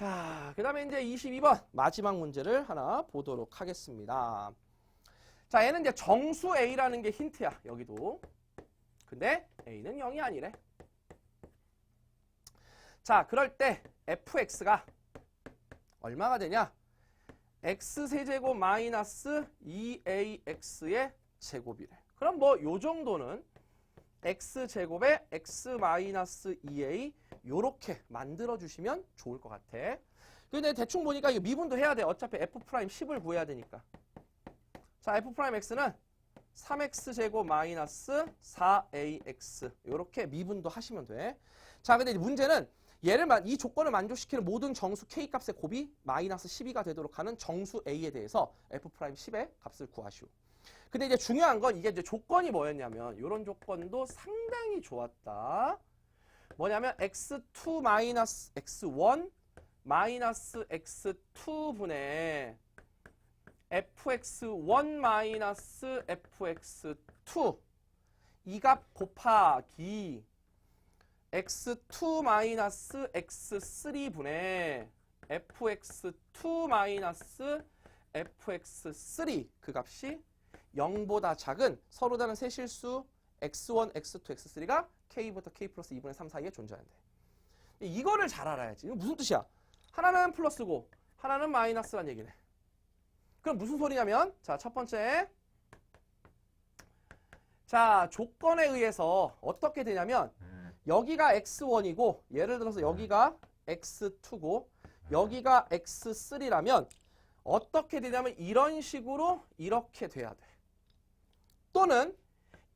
자, 그 다음에 이제 22번 마지막 문제를 하나 보도록 하겠습니다. 자, 얘는 이제 정수 A라는 게 힌트야, 여기도. 근데 A는 0이 아니래. 자, 그럴 때 fx가 얼마가 되냐? x세제곱 마이너스 2ax의 제곱이래. 그럼 뭐 요 정도는 x제곱에 x 마이너스 2a 요렇게 만들어 주시면 좋을 것 같아. 근데 대충 보니까 이거 미분도 해야 돼. 어차피 f 프라임 10을 구해야 되니까. 자, f 프라임 x는 3x 제곱 마이너스 4ax 요렇게 미분도 하시면 돼. 자, 근데 문제는 얘를 만- 이 조건을 만족시키는 모든 정수 k 값의 곱이 마이너스 12가 되도록 하는 정수 a에 대해서 f 프라임 10의 값을 구하시오. 근데 이제 중요한 건 이게 이제 조건이 뭐였냐면 이런 조건도 상당히 좋았다. 뭐냐면 x2 마이너스 x1 마이너스 x2분의 fx1 마이너스 fx2 이 값 곱하기 x2 마이너스 x3분의 fx2 마이너스 fx3 그 값이 0보다 작은 서로 다른 세 실수 x1, x2, x3가 k부터 k 플러스 2분의 3 사이에 존재한대. 이거를 잘 알아야지. 이거 무슨 뜻이야? 하나는 플러스고 하나는 마이너스란 얘기네. 그럼 무슨 소리냐면 자, 첫 번째 자, 조건에 의해서 어떻게 되냐면 여기가 x1이고 예를 들어서 여기가 x2고 여기가 x3라면 어떻게 되냐면 이런 식으로 이렇게 돼야 돼. 또는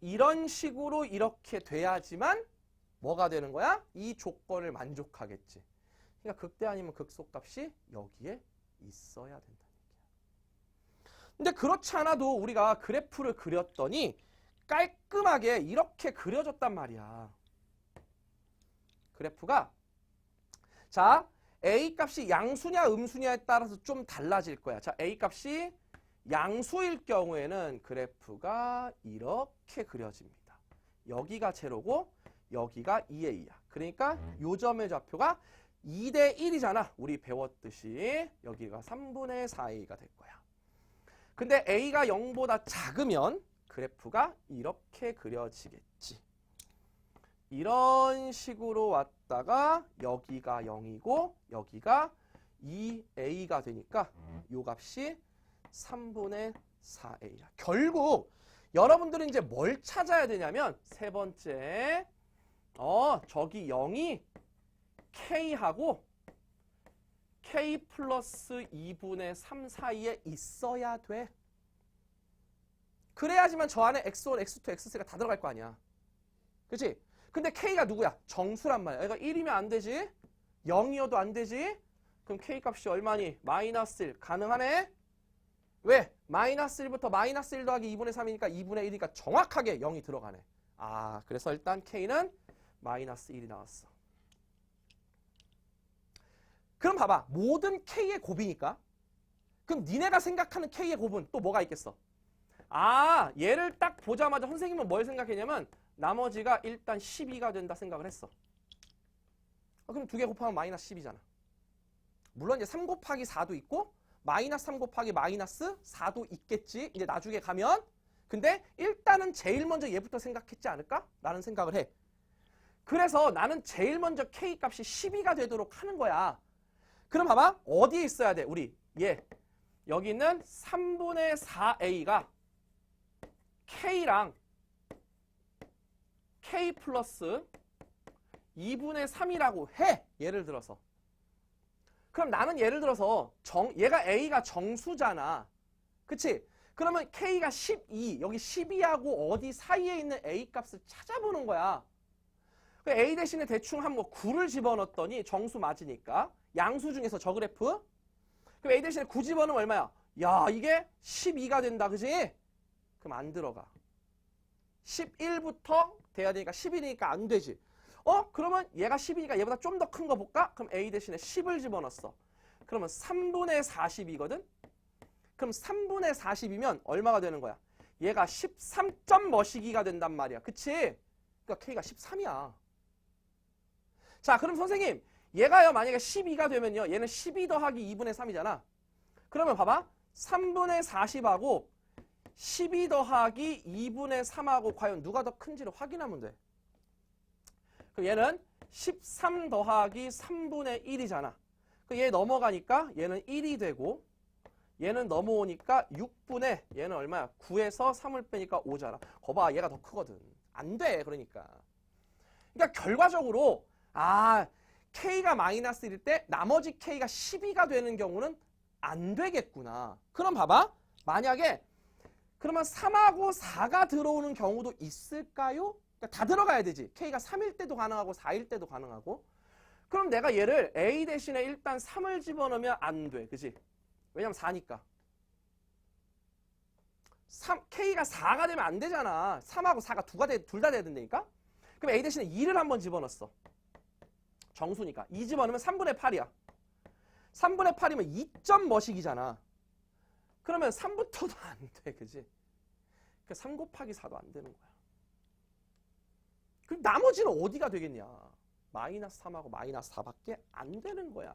이런 식으로 이렇게 돼야지만 뭐가 되는 거야? 이 조건을 만족하겠지. 그러니까 극대 아니면 극소값이 여기에 있어야 된다는 얘기야. 근데 그렇지 않아도 우리가 그래프를 그렸더니 깔끔하게 이렇게 그려졌단 말이야. 그래프가 자 A 값이 양수냐 음수냐에 따라서 좀 달라질 거야. 자 A 값이 양수일 경우에는 그래프가 이렇게 그려집니다. 여기가 제로고 여기가 2a야. 그러니까 요 점의 좌표가 2대 1이잖아. 우리 배웠듯이 여기가 3분의 4a가 될 거야. 근데 a가 0보다 작으면 그래프가 이렇게 그려지겠지. 이런 식으로 왔다가 여기가 0이고 여기가 2a가 되니까 요 값이 3분의 4a야. 결국 여러분들은 이제 뭘 찾아야 되냐면 세 번째 어 저기 0이 k하고 k 플러스 2분의 3 사이에 있어야 돼. 그래야지만 저 안에 x1, x2, x3가 다 들어갈 거 아니야. 그치? 근데 k가 누구야? 정수란 말이야. 얘가 1이면 안 되지? 0이어도 안 되지? 그럼 k 값이 얼마니? 마이너스 1. 가능하네? 왜? 마이너스 1부터 마이너스 1 더하기 2분의 3이니까 2분의 1이니까 정확하게 0이 들어가네. 아, 그래서 일단 k는 마이너스 1이 나왔어. 그럼 봐봐. 모든 k의 곱이니까. 그럼 니네가 생각하는 k의 곱은 또 뭐가 있겠어? 아, 얘를 딱 보자마자 선생님은 뭘 생각했냐면 나머지가 일단 12가 된다 생각을 했어. 아, 그럼 두 개 곱하면 마이너스 10이잖아. 물론 이제 3 곱하기 4도 있고 마이너스 3 곱하기 마이너스 4도 있겠지. 이제 나중에 가면. 근데 일단은 제일 먼저 얘부터 생각했지 않을까? 라는 생각을 해. 그래서 나는 제일 먼저 K 값이 12가 되도록 하는 거야. 그럼 봐봐. 어디에 있어야 돼? 우리 얘. 여기 있는 3분의 4A가 K랑 K 플러스 2분의 3이라고 해. 예를 들어서. 그럼 나는 예를 들어서 정 얘가 A가 정수잖아. 그치? 그러면 K가 12, 여기 12하고 어디 사이에 있는 A 값을 찾아보는 거야. 그 A 대신에 대충 한 뭐 9를 집어넣었더니 정수 맞으니까 양수 중에서 저 그래프 그럼 A 대신에 9 집어넣으면 얼마야? 야 이게 12가 된다 그지? 그럼 안 들어가 11부터 돼야 되니까 11이니까 안 되지 어? 그러면 얘가 10이니까 얘보다 좀 더 큰 거 볼까? 그럼 A 대신에 10을 집어넣었어 그러면 3분의 40이거든? 그럼 3분의 40이면 얼마가 되는 거야? 얘가 13점 머시기가 된단 말이야 그치? 그러니까 K가 13이야 자 그럼 선생님 얘가요 만약에 12가 되면요 얘는 12 더하기 2분의 3이잖아. 그러면 봐봐 3분의 40하고 12 더하기 2분의 3하고 과연 누가 더 큰지를 확인하면 돼. 그럼 얘는 13 더하기 3분의 1이잖아. 그얘 넘어가니까 얘는 1이 되고 얘는 넘어오니까 6분의 얘는 얼마야? 9에서 3을 빼니까 5잖아. 거봐 얘가 더 크거든. 안 돼. 그러니까. 그러니까 결과적으로 아 K가 마이너스 1일 때 나머지 K가 12가 되는 경우는 안 되겠구나. 그럼 봐봐. 만약에 그러면 3하고 4가 들어오는 경우도 있을까요? 그러니까 다 들어가야 되지. K가 3일 때도 가능하고 4일 때도 가능하고. 그럼 내가 얘를 A 대신에 일단 3을 집어넣으면 안 돼. 그지? 왜냐면 4니까. 3, K가 4가 되면 안 되잖아. 3하고 4가 두가 돼, 둘다 돼야 된다니까? 그럼 A 대신에 2를 한번 집어넣었어. 정수니까. 2 집어넣으면 3분의 8이야. 3분의 8이면 2점 머식이잖아. 그러면 3부터도 안 돼. 그지? 그러니까 3 곱하기 4도 안 되는 거야. 그럼 나머지는 어디가 되겠냐? 마이너스 3하고 마이너스 4밖에 안 되는 거야.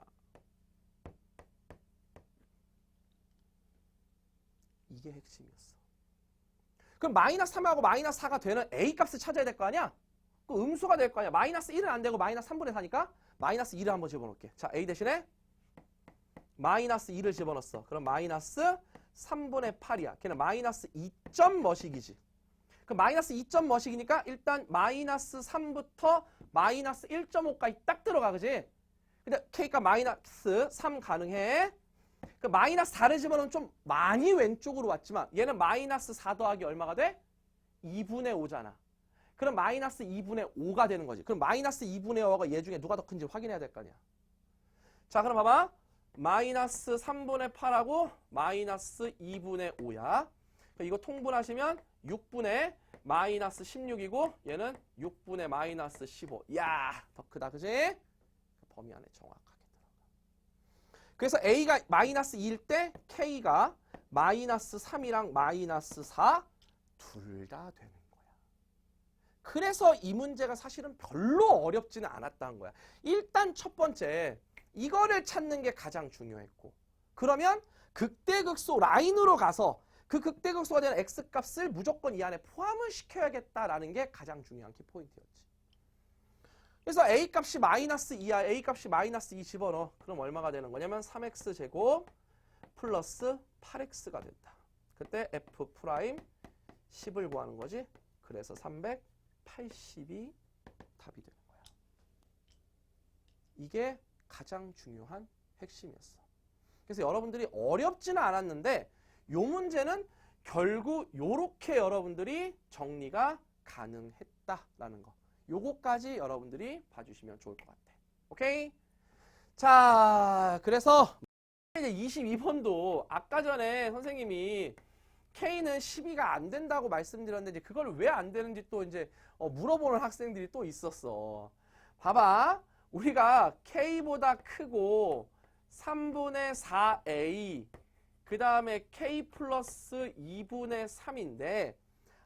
이게 핵심이었어. 그럼 마이너스 3하고 마이너스 4가 되는 A 값을 찾아야 될 거 아니야? 그 음수가 될 거 아니야? 마이너스 1은 안 되고 마이너스 3분의 4니까 마이너스 2을 한번 집어넣을게. 자, A 대신에 마이너스 2를 집어넣었어. 그럼 마이너스 3분의 8이야. 걔는 마이너스 2점 머식이지. 그 마이너스 2점 머식이니까 일단 마이너스 3부터 마이너스 1.5까지 딱 들어가, 그지? 근데 K가 마이너스 3 가능해. 그 마이너스 4를 집어넣으면 좀 많이 왼쪽으로 왔지만 얘는 마이너스 4 더하기 얼마가 돼? 2분의 5잖아. 그럼 마이너스 2분의 5가 되는 거지. 그럼 마이너스 2분의 5가 얘 중에 누가 더 큰지 확인해야 될 거 아니야. 자, 그럼 봐봐. 마이너스 3분의 8하고 마이너스 2분의 5야. 이거 통분하시면 6분의 마이너스 16이고 얘는 6분의 마이너스 15. 야, 더 크다, 그지? 범위 안에 정확하게 들어가. 그래서 A가 마이너스 2일 때 K가 마이너스 3이랑 마이너스 4 둘 다 되는 거야. 그래서 이 문제가 사실은 별로 어렵지는 않았다는 거야. 일단 첫 번째 이거를 찾는 게 가장 중요했고 그러면 극대극소 라인으로 가서 그 극대극소가 되는 x값을 무조건 이 안에 포함을 시켜야겠다라는 게 가장 중요한 키포인트였지. 그래서 a값이 마이너스 2야. a값이 마이너스 2 집어넣어. 그럼 얼마가 되는 거냐면 3x 제곱 플러스 8x가 된다. 그때 f 프라임 10을 구하는 거지. 그래서 380이 답이 되는 거야. 이게 가장 중요한 핵심이었어. 그래서 여러분들이 어렵지는 않았는데 요 문제는 결국 요렇게 여러분들이 정리가 가능했다라는 거. 요거까지 여러분들이 봐주시면 좋을 것 같아. 오케이? 자, 그래서 이제 22번도 아까 전에 선생님이 K는 12가 안 된다고 말씀드렸는데 그걸 왜 안 되는지 또 이제 어, 물어보는 학생들이 또 있었어. 봐봐. 우리가 K보다 크고 3분의 4A 그 다음에 K 플러스 2분의 3인데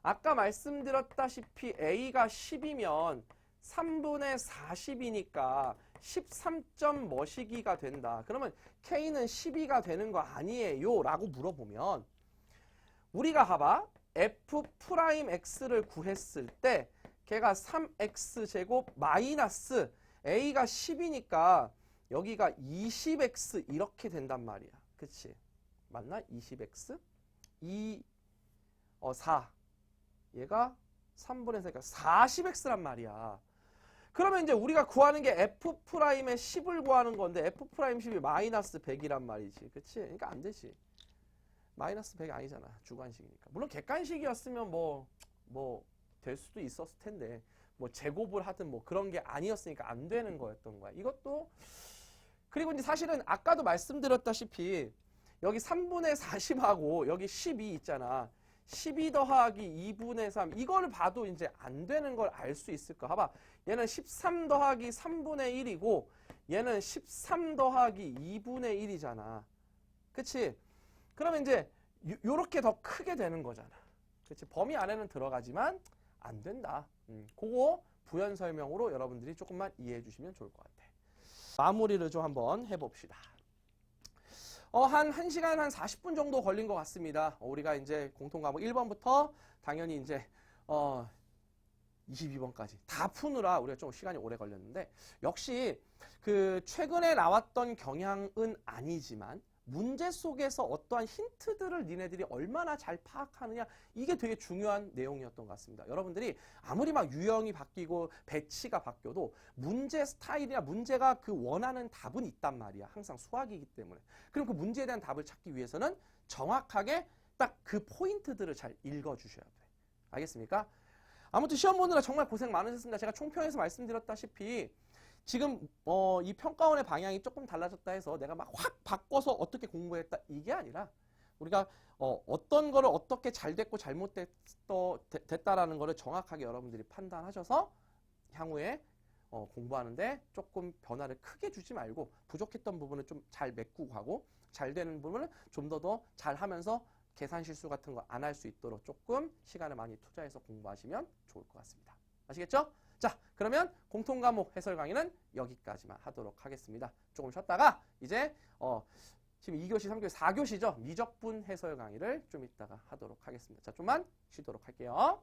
아까 말씀드렸다시피 A가 10이면 3분의 40이니까 13점 머시기가 된다. 그러면 K는 12가 되는 거 아니에요? 라고 물어보면 우리가 봐봐 F 프라임 X를 구했을 때 걔가 3X 제곱 마이너스 A가 10이니까 여기가 20X 이렇게 된단 말이야. 그치? 맞나? 20x 2 어, 4 얘가 3분의 4니까 40x란 말이야. 그러면 이제 우리가 구하는 게 f 프라임의 10을 구하는 건데 f 프라임 10이 마이너스 100이란 말이지. 그치? 그러니까 안 되지. 마이너스 100이 아니잖아. 주관식이니까. 물론 객관식이었으면 뭐 뭐 될 수도 있었을 텐데 뭐 제곱을 하든 뭐 그런 게 아니었으니까 안 되는 거였던 거야. 이것도 그리고 이제 사실은 아까도 말씀드렸다시피 여기 3분의 40하고 여기 12 있잖아. 12 더하기 2분의 3 이걸 봐도 이제 안 되는 걸 알 수 있을 까 봐봐. 얘는 13 더하기 3분의 1이고 얘는 13 더하기 2분의 1이잖아. 그치? 그러면 이제 요, 요렇게 더 크게 되는 거잖아. 그치? 범위 안에는 들어가지만 안 된다. 음, 그거 부연 설명으로 여러분들이 조금만 이해해 주시면 좋을 것 같아. 마무리를 좀 한번 해봅시다. 어, 한 1시간 한 40분 정도 걸린 것 같습니다. 어, 우리가 이제 공통 과목 1번부터 당연히 이제, 어, 22번까지 다 푸느라 우리가 좀 시간이 오래 걸렸는데, 역시 그 최근에 나왔던 경향은 아니지만, 문제 속에서 어떠한 힌트들을 니네들이 얼마나 잘 파악하느냐, 이게 되게 중요한 내용이었던 것 같습니다. 여러분들이 아무리 막 유형이 바뀌고 배치가 바뀌어도 문제 스타일이나 문제가 그 원하는 답은 있단 말이야. 항상 수학이기 때문에. 그럼 그 문제에 대한 답을 찾기 위해서는 정확하게 딱 그 포인트들을 잘 읽어주셔야 돼. 알겠습니까? 아무튼 시험 보느라 정말 고생 많으셨습니다. 제가 총평에서 말씀드렸다시피 지금 어, 이 평가원의 방향이 조금 달라졌다 해서 내가 막 확 바꿔서 어떻게 공부했다 이게 아니라 우리가 어, 어떤 거를 어떻게 잘 됐고 잘못됐다라는 거를 정확하게 여러분들이 판단하셔서 향후에 어, 공부하는데 조금 변화를 크게 주지 말고 부족했던 부분을 좀 잘 메꾸고 가고 잘 되는 부분을 좀 더 더 잘 하면서 계산 실수 같은 거 안 할 수 있도록 조금 시간을 많이 투자해서 공부하시면 좋을 것 같습니다. 아시겠죠? 자, 그러면 공통 과목 해설 강의는 여기까지만 하도록 하겠습니다. 조금 쉬었다가 이제 어, 지금 2교시, 3교시, 4교시죠. 미적분 해설 강의를 좀 이따가 하도록 하겠습니다. 자, 좀만 쉬도록 할게요.